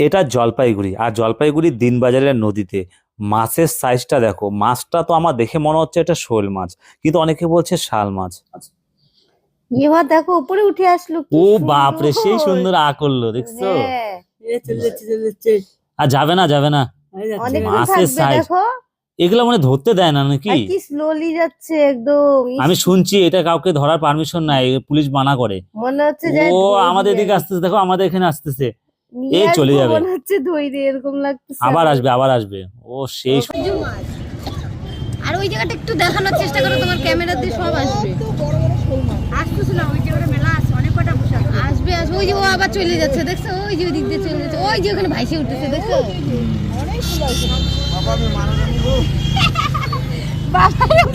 এটা জলপাইগুড়ি। আর জলপাইগুড়ির দিনবাজারের নদীতে। মাছের সাইজটা দেখো মাছটা তো আমার দেখে মনে হচ্ছে এটা শোল মাছ কিন্তু অনেকে বলছে শাল মাছ। এবার দেখো উপরে উঠে আসলো কি ও বাপরে সেই সুন্দর। আ করল দেখছ? হ্যাঁ, এ চলে যাচ্ছে চলে আর যাবে না যাবে না। মাছের সাইজ দেখো। এগুলো মানে ধরতে দেয় না নাকি? কি স্লোলি যাচ্ছে একদম আমি শুনছি এটা কাউকে ধরার পারমিশন নাই পুলিশ মানা করে। মনে হচ্ছে যে ও আমাদের এদিকে আসতেছে দেখো আমাদের এখানে আসতেছে। এই চলে যাবে। মনে হচ্ছে ধৈর্য এরকম লাগতেছে আবার আসবে আবার আসবে। ও সেই আর ওই জায়গাটা একটু দেখানোর চেষ্টা করো তোমার ক্যামেরা দিয়ে সব আসবে। আসতেছে না ওই জায়গাটা মেলা আছে অনেক কটা বসে আসবে আসবে। ওই যে ও আবার চলে যাচ্ছে দেখছ? ওই যে ওই দিক দিয়ে চলে যাচ্ছে। ওই যে ওখানে ভাইসে উঠতেছে দেখছ? বাবা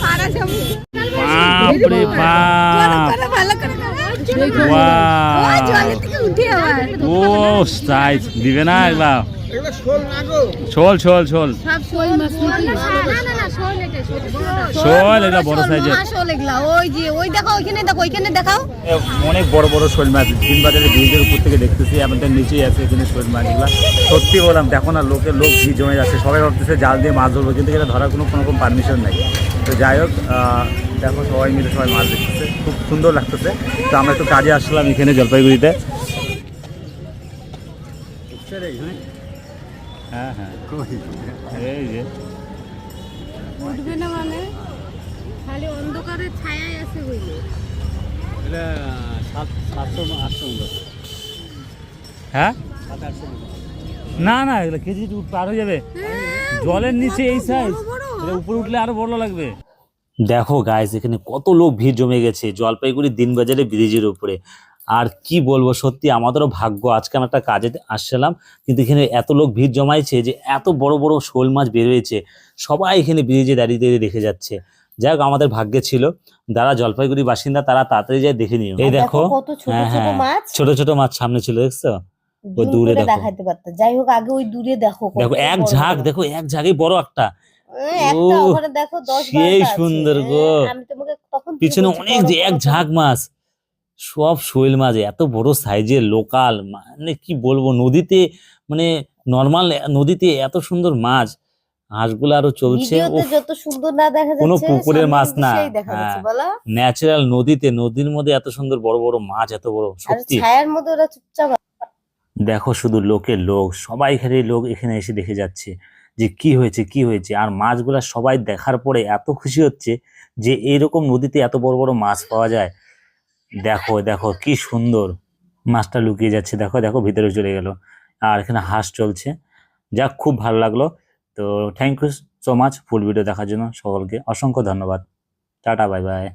মারা যাব। বাপরে বাপ। ও সাইজ দিবে না সব শোল মাছ নাকি? না না না শোল এটা শোল শোল। এগুলা বড় সাইজের ওই যে ওই দেখো ওইখানে দেখো ওইখানে দেখাও। অনেক বড় বড় শোল মাছ। দিনবাজারে ব্রিজের উপর থেকে দেখতেছি আমাদের নিচেই আছে এখানে শোল মাছগুলা সত্যি বললাম দেখো না লোকের লোক ভিড় জমে যাচ্ছে। সবাই ভাবতেছে জাল দিয়ে মাছ ধরবো কিন্তু এটা ধরার কোনো কোনো রকম পারমিশন নাই। তো যাই হোক দেখো সবাই মিলে সবাই মাছ দেখতেছে। খুব সুন্দর লাগতেছে। তো আমরা একটু কাজে আসলাম এখানে জলপাইগুড়িতে। হ্যাঁ হ্যাঁ। এই যে। উঠবে না মানে? খালি অন্ধকারের ছায়ায় আছে বুঝলি। এটা সাত সাতশো আটশো হ্যাঁ? না না এগুলো কেজি পার হয়ে যাবে। জলের নিচে এই সাইজ উপরে উঠলে আরও বড় লাগবে। দেখো গাইস এখানে কত লোক ভিড় জমে গেছে। জলপাইগুড়ি দিনবাজারে ব্রিজের উপরে। আর কি বলব সত্যি আমাদেরও ভাগ্য। আজকে আমি একটা কাজে আসছিলাম কিন্তু এখানে এত লোক ভিড় জমাইছে যে এত বড় বড় শোল মাছ বের হয়েছে। সবাই এখানে ব্রিজে দাঁড়িয়ে দাঁড়িয়ে দেখে যাচ্ছে। যাই হোক আমাদের ভাগ্যে ছিল। যারা জলপাইগুড়ি বাসিন্দা তারা তাড়াতাড়ি যায় দেখে নিও। এই দেখো ছোট হ্যাঁ, ছোট হ্যাঁ। মাছ। ছোট ছোট মাছ সামনে ছিল দেখছ? জুম দূরে করে দেখো। দেখাইতে পারতো। যাই হোক আগে ওই দূরে দেখো দেখো এক ঝাঁক দেখো এক ঝাঁকই বড় একটা। সেই। সুন্দর হ্যাঁ, গো। আমি তোমাকে তখন পিছনে অনেক এক ঝাঁক মাছ। সব শৈল মাছ এত বড় সাইজের লোকাল মানে কি বলব নদীতে মানে নর্মাল নদীতে এত সুন্দর মাছ হাঁসগুলো আরও চলছে যত সুন্দর না দেখা যাচ্ছে কোনো পুকুরের মাছ না, ন্যাচারাল নদীতে নদীর মধ্যে এত সুন্দর বড় বড় মাছ এত বড় সত্যি ছায়ার মধ্যে ওরা চুপচাপ দেখো শুধু লোকের লোক সবাই এখানে লোক এখানে এসে দেখে যাচ্ছে যে কি হয়েছে কি হয়েছে আর মাছগুলা সবাই দেখার পরে এত খুশি হচ্ছে যে এরকম নদীতে এত বড় বড় মাছ পাওয়া যায়। দেখো দেখো, কি সুন্দর। মাছটা লুকিয়ে যাচ্ছে, দেখো দেখো, ভিতরে চলে গেল। আর এখানে হাঁস চলছে। যাক, খুব ভালো লাগল। তো thank you so much full video দেখার জন্য সকলকে। অসংখ্য ধন্যবাদ। Tata bye bye